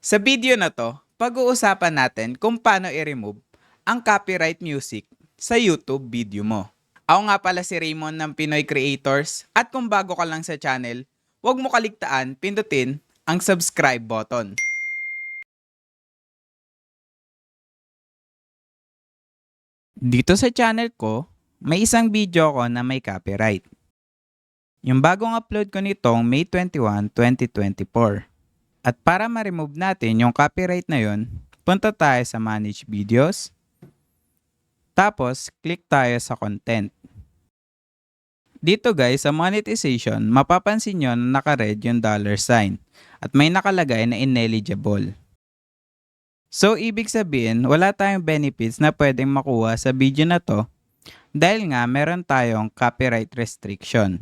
Sa video na to, pag-uusapan natin kung paano i-remove ang copyright music sa YouTube video mo. Ako nga pala si Raymond ng Pinoy Creators at kung bago ka lang sa channel, huwag mo kaligtaan pindutin ang subscribe button. Dito sa channel ko, may isang video ko na may copyright. Yung bagong upload ko nitong May 21, 2024. At para ma-remove natin yung copyright na yun, punta tayo sa Manage Videos. Tapos, click tayo sa Content. Dito guys, sa monetization, mapapansin nyo na naka-red yung dollar sign at may nakalagay na ineligible. So, ibig sabihin, wala tayong benefits na pwedeng makuha sa video na to dahil nga meron tayong copyright restriction.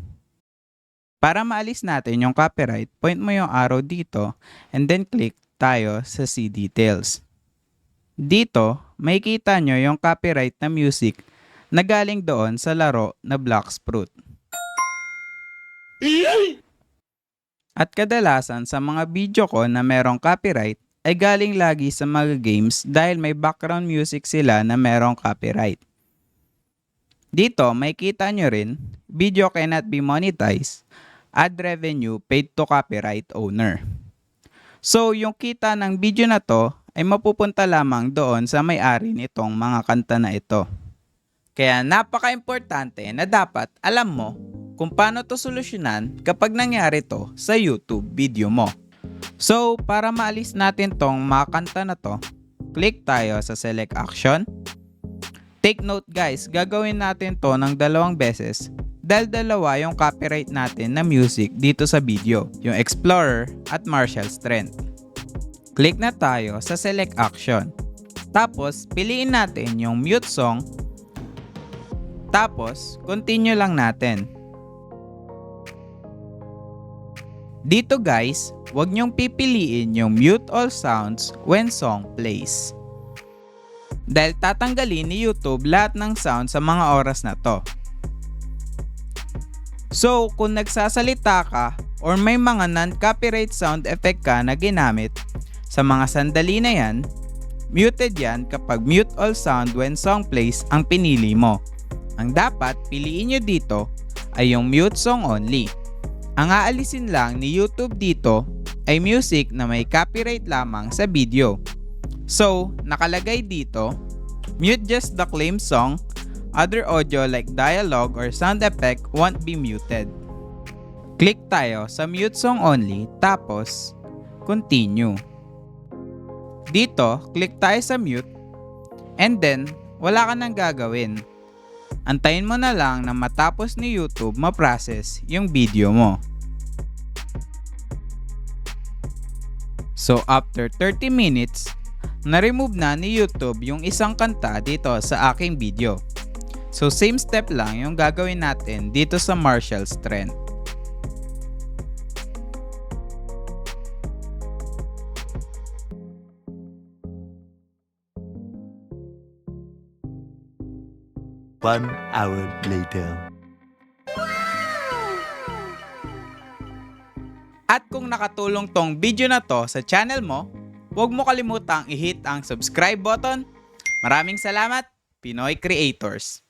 Para maalis natin yung copyright, point mo yung arrow dito and then click tayo sa See Details. Dito, may kita nyo yung copyright na music na galing doon sa laro na Black Sprout. At kadalasan sa mga video ko na merong copyright ay galing lagi sa mga games dahil may background music sila na merong copyright. Dito, may kita nyo rin, video cannot be monetized, ad revenue paid to copyright owner. So, yung kita ng video na to ay mapupunta lamang doon sa may-ari nitong mga kanta na ito. Kaya napaka-importante na dapat alam mo kung paano to solusyonan kapag nangyari to sa YouTube video mo. So, para maalis natin tong mga kanta na to, click tayo sa Select Action. Take note guys, gagawin natin to ng dalawang beses dahil dalawa yung copyright natin na music dito sa video, yung Explorer at Marshall Strength. Click na tayo sa Select Action. Tapos, piliin natin yung mute song. Tapos, continue lang natin. Dito guys, huwag niyong pipiliin yung mute all sounds when song plays. Dahil tatanggalin ni YouTube lahat ng sound sa mga oras na to. So, kung nagsasalita ka or may mga non-copyright sound effect ka na ginamit sa mga sandali na yan, muted yan kapag mute all sound when song plays ang pinili mo. Ang dapat piliin nyo dito ay yung mute song only. Ang aalisin lang ni YouTube dito ay music na may copyright lamang sa video. So, nakalagay dito, mute just the claim song Other audio like dialogue or sound effect won't be muted. Click tayo sa mute song only tapos continue. Dito, click tayo sa mute and then wala ka nang gagawin. Antayin mo na lang na matapos ni YouTube ma-process yung video mo. So after 30 minutes, na-remove na ni YouTube yung isang kanta dito sa aking video. So same step lang yung gagawin natin dito sa Marshall Strength. One hour later. At kung nakatulong tong video na to sa channel mo, huwag mo kalimutang i-hit ang subscribe button. Maraming salamat, Pinoy Creators!